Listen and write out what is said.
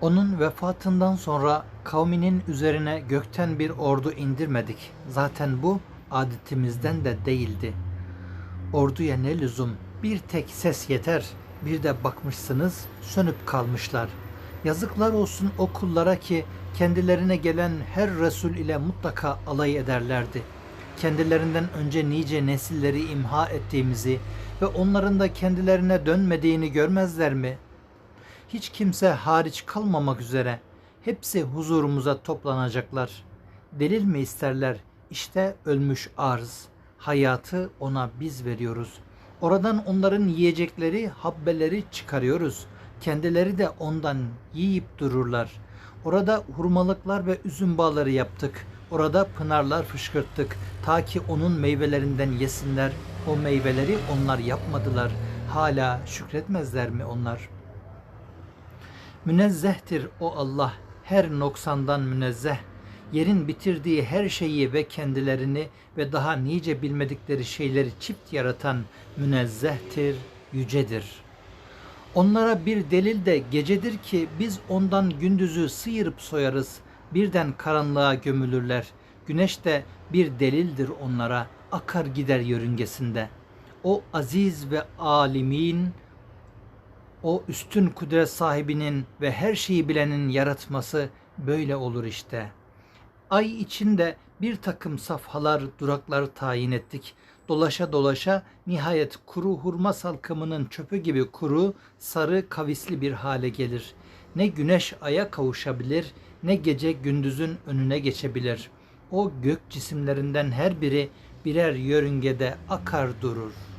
Onun vefatından sonra kavminin üzerine gökten bir ordu indirmedik. Zaten bu adetimizden de değildi. Orduya ne lüzum? Bir tek ses yeter. Bir de bakmışsınız sönüp kalmışlar. Yazıklar olsun o kullara ki kendilerine gelen her Resul ile mutlaka alay ederlerdi. Kendilerinden önce nice nesilleri imha ettiğimizi ve onların da kendilerine dönmediğini görmezler mi?'' Hiç kimse hariç kalmamak üzere hepsi huzurumuza toplanacaklar. Delil mi isterler? İşte ölmüş arz. Hayatı ona biz veriyoruz. Oradan onların yiyecekleri, habbeleri çıkarıyoruz. Kendileri de ondan yiyip dururlar. Orada hurmalıklar ve üzüm bağları yaptık. Orada pınarlar fışkırttık. Ta ki onun meyvelerinden yesinler. O meyveleri onlar yapmadılar. Hala şükretmezler mi onlar?'' Münezzehtir o Allah, her noksandan münezzeh. Yerin bitirdiği her şeyi ve kendilerini ve daha nice bilmedikleri şeyleri çift yaratan münezzehtir, yücedir. Onlara bir delil de gecedir ki biz ondan gündüzü sıyırıp soyarız. Birden karanlığa gömülürler. Güneş de bir delildir onlara, akar gider yörüngesinde. O aziz ve alimin, o üstün kudret sahibinin ve her şeyi bilenin yaratması böyle olur işte. Ay içinde bir takım safhalar, duraklar tayin ettik. Dolaşa dolaşa nihayet kuru hurma salkımının çöpü gibi kuru, sarı, kavisli bir hale gelir. Ne güneş aya kavuşabilir, ne gece gündüzün önüne geçebilir. O gök cisimlerinden her biri birer yörüngede akar durur.''